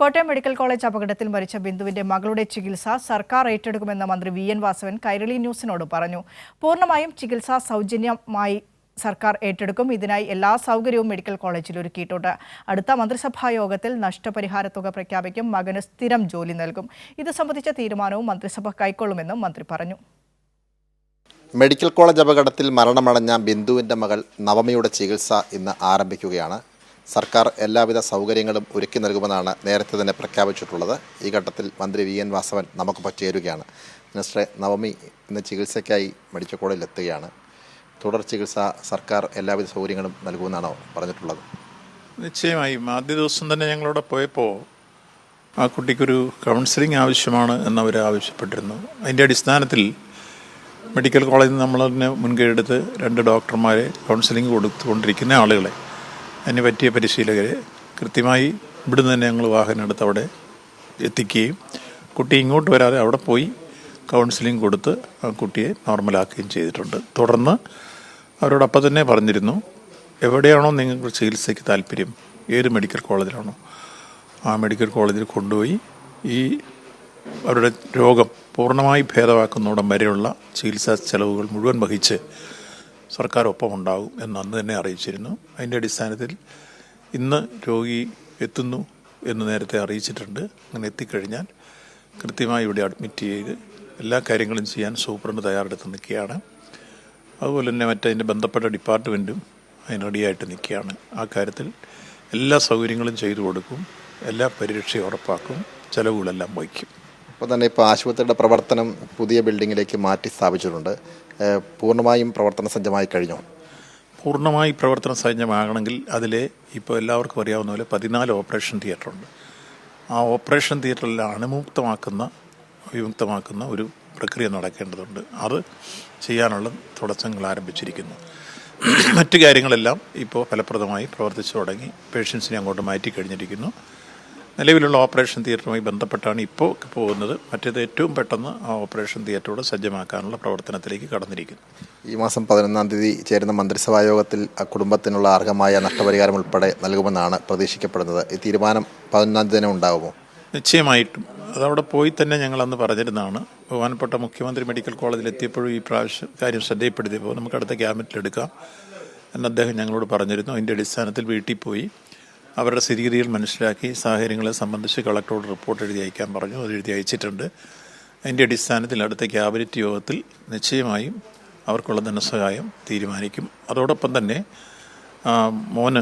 Kottayam medical college അപകടത്തിൽ മരിച്ച ബിന്ദുവിന്റെ മകളുടെ ചികിത്സ സർക്കാർ ഏറ്റെടുക്കുമെന്ന് മന്ത്രി വി എൻ വാസവൻ കൈരളി ന്യൂസിനോട് പറഞ്ഞു. പൂർണമായും ചികിത്സ സൗജന്യമായി സർക്കാർ ഏറ്റെടുക്കും. ഇതിനായി എല്ലാ സൗകര്യവും മെഡിക്കൽ കോളേജിൽ ഒരുക്കിയിട്ടുണ്ട്. അടുത്ത മന്ത്രിസഭാ യോഗത്തിൽ നഷ്ടപരിഹാര തുക പ്രഖ്യാപിക്കും. മകന് സ്ഥിരം ജോലി നൽകും. ഇത് സംബന്ധിച്ച തീരുമാനവും മന്ത്രിസഭ കൈക്കൊള്ളുമെന്നും മന്ത്രി പറഞ്ഞു. മെഡിക്കൽ കോളേജ് അപകടത്തിൽ മരണമടഞ്ഞ ബിന്ദുവിന്റെ മകൾ നവമിയുടെ ചികിത്സ ഇന്ന് ആരംഭിക്കുകയാണ്. സർക്കാർ എല്ലാവിധ സൗകര്യങ്ങളും ഒരുക്കി നൽകുമെന്നാണ് നേരത്തെ തന്നെ പ്രഖ്യാപിച്ചിട്ടുള്ളത്. ഈ ഘട്ടത്തിൽ മന്ത്രി വി. എൻ. വാസവൻ നമുക്ക് ചേരുകയാണ് മിനിസ്റ്ററെ നവമി ഇന്ന് ചികിത്സയ്ക്കായി മെഡിക്കൽ കോളേജിൽ എത്തുകയാണ്. തുടർ ചികിത്സ സർക്കാർ എല്ലാവിധ സൗകര്യങ്ങളും നൽകുമെന്നാണോ പറഞ്ഞിട്ടുള്ളത്? നിശ്ചയമായും. ആദ്യ ദിവസം തന്നെ ഞങ്ങളവിടെ പോയപ്പോൾ ആ കുട്ടിക്കൊരു കൗൺസിലിംഗ് ആവശ്യമാണ് എന്നവർ ആവശ്യപ്പെട്ടിരുന്നു. അതിന്റെ അടിസ്ഥാനത്തിൽ മെഡിക്കൽ കോളേജിൽ നമ്മൾ തന്നെ മുൻകൈ എടുത്ത് രണ്ട് ഡോക്ടർമാരെ കൗൺസിലിംഗ് കൊടുത്തുകൊണ്ടിരിക്കുന്ന ആളുകളെ അതിന് പറ്റിയ പരിശീലകരെ കൃത്യമായി ഇവിടുന്ന് തന്നെ ഞങ്ങൾ വാഹനം എടുത്ത് അവിടെ എത്തിക്കുകയും കുട്ടി ഇങ്ങോട്ട് വരാതെ അവിടെ പോയി കൗൺസിലിംഗ് കൊടുത്ത് ആ കുട്ടിയെ നോർമലാക്കുകയും ചെയ്തിട്ടുണ്ട്. തുടർന്ന് അവരോടൊപ്പം തന്നെ പറഞ്ഞിരുന്നു എവിടെയാണോ നിങ്ങൾക്ക് ചികിത്സയ്ക്ക് താല്പര്യം? ഏത് മെഡിക്കൽ കോളേജിലാണോ? ആ മെഡിക്കൽ കോളേജിൽ കൊണ്ടുപോയി ഈ അവരുടെ രോഗം പൂർണമായി ഭേദമാക്കുന്നതോടം വരെയുള്ള ചികിത്സാ ചെലവുകൾ മുഴുവൻ വഹിച്ച് സർക്കാർ ഒപ്പം ഉണ്ടാകും എന്ന് അന്ന് തന്നെ അറിയിച്ചിരുന്നു. അതിന്റെ അടിസ്ഥാനത്തിൽ ഇന്ന് രോഗി എത്തുന്നു എന്ന് നേരത്തെ അറിയിച്ചിട്ടുണ്ട്. അങ്ങനെ എത്തിക്കഴിഞ്ഞാൽ കൃത്യമായി ഇവിടെ അഡ്മിറ്റ് ചെയ്ത് എല്ലാ കാര്യങ്ങളും ചെയ്യാൻ സൂപ്രണ്ട് തയ്യാറെടുത്ത് നിൽക്കുകയാണ്. അതുപോലെ തന്നെ മറ്റതിന്റെ ബന്ധപ്പെട്ട ഡിപ്പാർട്ട്മെന്റും അതിന് റെഡിയായിട്ട് നിൽക്കുകയാണ്. ആ കാര്യത്തിൽ എല്ലാ സൗകര്യങ്ങളും ചെയ്തു കൊടുക്കും. എല്ലാ പരിരക്ഷയും ഉറപ്പാക്കും. ചിലവുകളെല്ലാം വഹിക്കും. അപ്പോൾ തന്നെ ഇപ്പോൾ ആശുപത്രിയുടെ പ്രവർത്തനം പുതിയ ബിൽഡിങ്ങിലേക്ക് മാറ്റി സ്ഥാപിച്ചിട്ടുണ്ട്. പൂർണമായും പ്രവർത്തന സജ്ജമായി കഴിഞ്ഞു? പൂർണമായി പ്രവർത്തന സജ്ജമാകണമെങ്കിൽ അതിലെ ഇപ്പോൾ എല്ലാവർക്കും അറിയാവുന്ന പോലെ പതിനാല് ഓപ്പറേഷൻ തിയേറ്റർ ഉണ്ട് ആ ഓപ്പറേഷൻ തിയേറ്ററിൽ അണുമുക്തമാക്കുന്ന വിമുക്തമാക്കുന്ന ഒരു പ്രക്രിയ നടക്കേണ്ടതുണ്ട്. അത് ചെയ്യാനുള്ള തുടക്കങ്ങൾ ആരംഭിച്ചിരിക്കുന്നു. മറ്റു കാര്യങ്ങളെല്ലാം ഇപ്പോൾ ഫലപ്രദമായി പ്രവർത്തിച്ചു തുടങ്ങി. പേഷ്യൻസിനെ അങ്ങോട്ട് മാറ്റി കഴിഞ്ഞിരിക്കുന്നു. നിലവിലുള്ള ഓപ്പറേഷൻ തിയേറ്ററുമായി ബന്ധപ്പെട്ടാണ് ഇപ്പോൾ പോകുന്നത്. മറ്റേത് ഏറ്റവും പെട്ടെന്ന് ആ ഓപ്പറേഷൻ തിയേറ്ററോട് സജ്ജമാക്കാനുള്ള പ്രവർത്തനത്തിലേക്ക് കടന്നിരിക്കുന്നു. ഈ മാസം പതിനൊന്നാം തീയതി ചേരുന്ന മന്ത്രിസഭാ യോഗത്തിൽ ആ കുടുംബത്തിനുള്ള അർഹമായ നഷ്ടപരിഹാരം ഉൾപ്പെടെ നൽകുമെന്നാണ് പ്രതീക്ഷിക്കപ്പെടുന്നത്. ഈ തീരുമാനം പതിനൊന്നാം തീയതി തന്നെ ഉണ്ടാകുമോ? നിശ്ചയമായിട്ടും. അതവിടെ പോയി തന്നെ ഞങ്ങൾ അന്ന് പറഞ്ഞിരുന്നതാണ്. ബഹുമാനപ്പെട്ട മുഖ്യമന്ത്രി മെഡിക്കൽ കോളേജിൽ എത്തിയപ്പോഴും ഈ പ്രാവശ്യം കാര്യം ശ്രദ്ധയപ്പെടുത്തിയപ്പോൾ നമുക്ക് അടുത്ത ക്യാബിനറ്റിൽ എടുക്കാം എന്ന് അദ്ദേഹം ഞങ്ങളോട് പറഞ്ഞിരുന്നു. അതിന്റെ അടിസ്ഥാനത്തിൽ വീട്ടിൽ പോയി. അവരുടെ സ്ഥിതിഗതികൾ മനസ്സിലാക്കി സാഹചര്യങ്ങളെ സംബന്ധിച്ച് കളക്ടറോട് റിപ്പോർട്ട് എഴുതി അയക്കാൻ പറഞ്ഞു. അത് എഴുതി അയച്ചിട്ടുണ്ട്. അതിന്റെ അടിസ്ഥാനത്തിൽ അടുത്ത ക്യാബിനറ്റ് യോഗത്തിൽ നിശ്ചയമായും അവർക്കുള്ള ധനസഹായം തീരുമാനിക്കും. അതോടൊപ്പം തന്നെ മോന്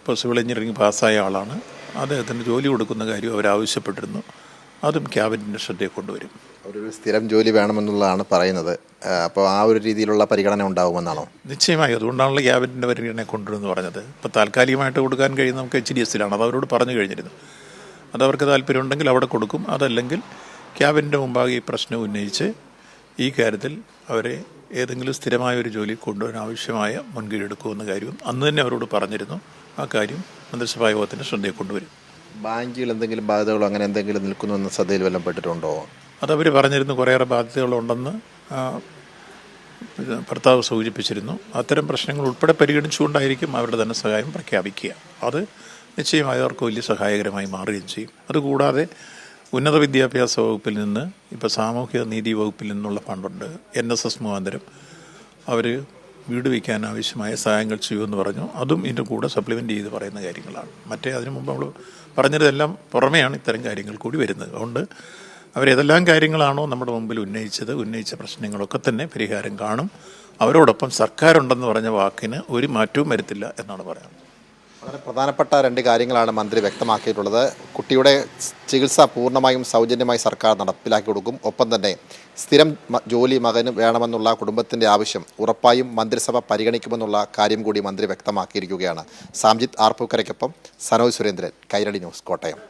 ഇപ്പോൾ സിവിൽ എഞ്ചിനീയറിംഗ് പാസ്സായ ആളാണ്. അദ്ദേഹത്തിന് ജോലി കൊടുക്കുന്ന കാര്യം അവരാവശ്യപ്പെട്ടിരുന്നു. അതും ക്യാബിനറ്റിന്റെ ശ്രദ്ധയിൽ കൊണ്ടുവരും. അവരൊരു സ്ഥിരം ജോലി വേണമെന്നുള്ളതാണ് പറയുന്നത്. അപ്പോൾ ആ ഒരു രീതിയിലുള്ള പരിഗണന ഉണ്ടാകുമെന്നാണോ നിശ്ചയമായി. അതുകൊണ്ടാണല്ലോ ക്യാബിനറ്റിന്റെ പരിഗണന കൊണ്ടുവരുമെന്ന് പറഞ്ഞത്. ഇപ്പോൾ താൽക്കാലികമായിട്ട് കൊടുക്കാൻ കഴിയുന്ന നമുക്ക് എച്ച് ഡി എസിലാണ്. അത് അവരോട് പറഞ്ഞു കഴിഞ്ഞിരുന്നു. അതവർക്ക് അവർക്ക് താല്പര്യമുണ്ടെങ്കിൽ അവിടെ കൊടുക്കും. അതല്ലെങ്കിൽ ക്യാബിന്റെ മുമ്പാകെ ഈ പ്രശ്നം ഉന്നയിച്ച് ഈ കാര്യത്തിൽ അവരെ ഏതെങ്കിലും സ്ഥിരമായ ഒരു ജോലി കൊണ്ടുവരാൻ ആവശ്യമായ മുൻകൈ എടുക്കുമെന്ന കാര്യവും അന്ന് തന്നെ അവരോട് പറഞ്ഞിരുന്നു. ആ കാര്യം മന്ത്രിസഭാ യോഗത്തിന്റെ ശ്രദ്ധയിൽ കൊണ്ടുവരും. ബാങ്കുകൾ എന്തെങ്കിലും ബാധ്യതകളോ അങ്ങനെ എന്തെങ്കിലും നിൽക്കുന്നു എന്ന ശ്രദ്ധയിൽ വല്ലതും പെട്ടിട്ടുണ്ടോ? അതവർ പറഞ്ഞിരുന്നു കുറേയേറെ ബാധ്യതകളുണ്ടെന്ന് ഭർത്താവ് സൂചിപ്പിച്ചിരുന്നു. അത്തരം പ്രശ്നങ്ങൾ ഉൾപ്പെടെ പരിഗണിച്ചുകൊണ്ടായിരിക്കും അവരുടെ ധനസഹായം പ്രഖ്യാപിക്കുക. അത് നിശ്ചയമായും അവർക്ക് വലിയ സഹായകരമായി മാറുകയും ചെയ്യും. അതുകൂടാതെ ഉന്നത വിദ്യാഭ്യാസ വകുപ്പിൽ നിന്ന് ഇപ്പോൾ സാമൂഹ്യ നീതി വകുപ്പിൽ നിന്നുള്ള ഫണ്ടുണ്ട് എൻ എസ് എസ് മുഖാന്തരം. അവർ വീട് വയ്ക്കാൻ ആവശ്യമായ സഹായങ്ങൾ ചെയ്യുമെന്ന് പറഞ്ഞു. അതും ഇതിന്റെ കൂടെ സപ്ലിമെന്റ് ചെയ്ത് പറയുന്ന കാര്യങ്ങളാണ്. മറ്റേ അതിനു മുമ്പ് നമ്മൾ പറഞ്ഞതെല്ലാം പുറമെയാണ് ഇത്തരം കാര്യങ്ങൾ കൂടി വരുന്നത്. അതുകൊണ്ട് അവരേതെല്ലാം കാര്യങ്ങളാണോ നമ്മുടെ മുമ്പിൽ ഉന്നയിച്ചത് ഉന്നയിച്ച പ്രശ്നങ്ങളൊക്കെ തന്നെ പരിഹാരം കാണും. അവരോടൊപ്പം സർക്കാരുണ്ടെന്ന് പറഞ്ഞ വാക്കിന് ഒരു മാറ്റവും വരുത്തില്ല എന്നാണ് പറയുന്നത്. വളരെ പ്രധാനപ്പെട്ട രണ്ട് കാര്യങ്ങളാണ് മന്ത്രി വ്യക്തമാക്കിയിട്ടുള്ളത്. കുട്ടിയുടെ ചികിത്സ പൂർണമായും സൗജന്യമായി സർക്കാർ നടപ്പിലാക്കി കൊടുക്കും. ഒപ്പം തന്നെ സ്ഥിരം ജോലി മകന് വേണമെന്നുള്ള കുടുംബത്തിന്റെ ആവശ്യം ഉറപ്പായും മന്ത്രിസഭ പരിഗണിക്കുമെന്നുള്ള കാര്യം കൂടി മന്ത്രി വ്യക്തമാക്കിയിരിക്കുകയാണ്. സാംജിത് ആർപ്പൂക്കരയ്ക്കൊപ്പം സനോജ് സുരേന്ദ്രൻ കൈരളി ന്യൂസ് കോട്ടയം.